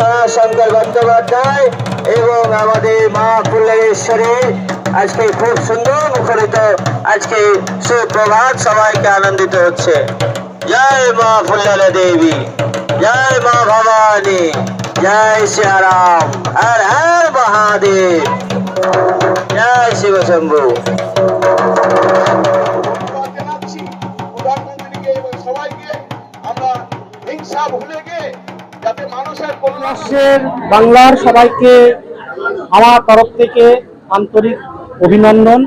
দয়াশঙ্কর বন্দ্যোপাধ্যায় এবং আমাদের মা ফুল্লেশ্বরী আজকে খুব সুন্দর মুখরিত, আজকে সুপ্রভাত, সবাইকে আনন্দিত হচ্ছে। জয় মা ফুল্লালা দেবী, জয় মা ভবানী, জয় শ্রীরাম হর হর মহাদেব। জয় শিব শম্ভু। দেশের বাংলার সবাইকে আমার তরফ থেকে আন্তরিক অভিনন্দন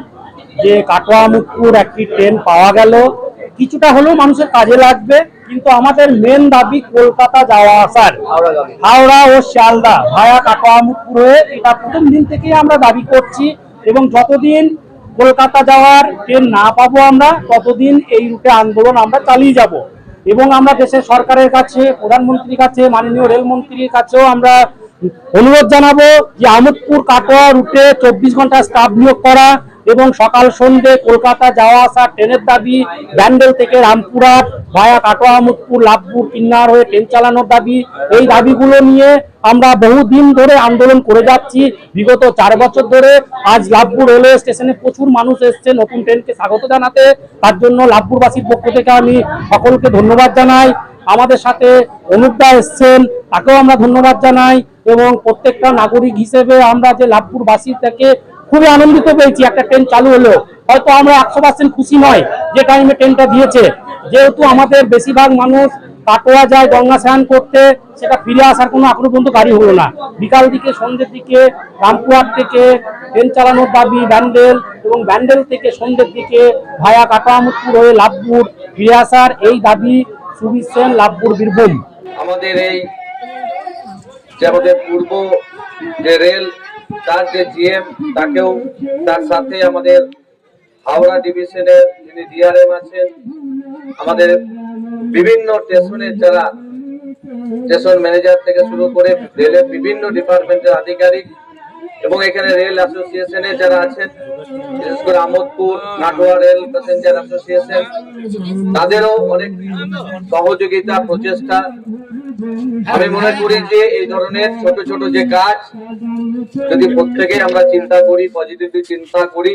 যে কাটোয়া মুখপুর একটি ট্রেন পাওয়া গেল। কিছুটা হলেও মানুষের কাজে লাগবে কিন্তু আমাদের মেন দাবি কলকাতা যাওয়া আসার। হাওড়া ও শিয়ালদা ভায়া কাটোয়া মুখপুর হয়ে এটা প্রথম দিন থেকেই আমরা দাবি করছি এবং যতদিন কলকাতা যাওয়ার ট্রেন না পাবো আমরা ততদিন এই রুটে আন্দোলন আমরা চালিয়ে যাব। এবং আমরা দেশের সরকারের কাছে, প্রধানমন্ত্রীর কাছে, মাননীয় রেলমন্ত্রীর কাছেও আমরা অনুরোধ জানাব যে আমোদপুর কাটোয়া রুটে চব্বিশ ঘণ্টা স্টাফ নিয়োগ করা এবং সকাল সন্ধে কলকাতা যাওয়া আসা ট্রেনের দাবি, ব্যান্ডেল থেকে রামপুরহাট ভায়া কাটোয়ামুদপুর লাভপুর, কিন্নার হয়ে ট্রেন চালানোর দাবি। এই দাবিগুলো নিয়ে আমরা বহুদিন ধরে আন্দোলন করে যাচ্ছি। বিগত চার বছর ধরে আজ লাভপুর রেলওয়ে স্টেশনে প্রচুর মানুষ এসছে নতুন ট্রেনকে স্বাগত জানাতে। তার জন্য লাভপুরবাসীর পক্ষ থেকে আমি সকলকে ধন্যবাদ জানাই। আমাদের সাথে অনুপদা এসছেন, তাকেও আমরা ধন্যবাদ জানাই। এবং প্রত্যেকটা নাগরিক হিসেবে আমরা যে লাভপুরবাসী থেকে খুবই আনন্দিত পেয়েছি, একটা ট্রেন চালু হলো। হয়তো আমরা একশো পার্সেন্ট খুশি নয় যে টাইমে ট্রেনটা দিয়েছে। যেহেতু আমাদের বেশিরভাগ মানুষ কাটোয়া যায়, গঙ্গা স্নান করতে, সেটা ফিরে আসার কোনো এখনও পর্যন্ত গাড়ি হলো না। বিকাল দিকে, সন্ধ্যের দিকে, রামপুরহাট থেকে ট্রেন চালানোর দাবি, ব্যান্ডেল এবং ব্যান্ডেল থেকে সন্ধ্যের দিকে ভায়া কাটোয়ামুদপুর হয়ে লাভপুর ফিরে আসার এই দাবি সুবির সেন, লাভপুর বীরভূম। আমাদের এই যে আমাদের পূর্ব যে রেল তার যে জিএম তাকেও তার সাথে আমাদের হাওড়া ডিভিশনের যিনি ডিআরএম আছেন, আমাদের বিভিন্ন স্টেশনের যারা স্টেশন ম্যানেজার থেকে শুরু করে রেলের বিভিন্ন ডিপার্টমেন্টের আধিকারিক এবং এখানে রেল অ্যাসোসিয়েশনে যারা আছেন, বিশেষ করে আমোদপুর, নাটোয়া রেল প্যাসেঞ্জার অ্যাসোসিয়েশন তাদেরও অনেক সহযোগিতা, প্রচেষ্টা আমি মনে করি যে এই ধরনের ছোট ছোট যে কাজ, যদি প্রত্যেকে আমরা চিন্তা করি পজিটিভলি চিন্তা করি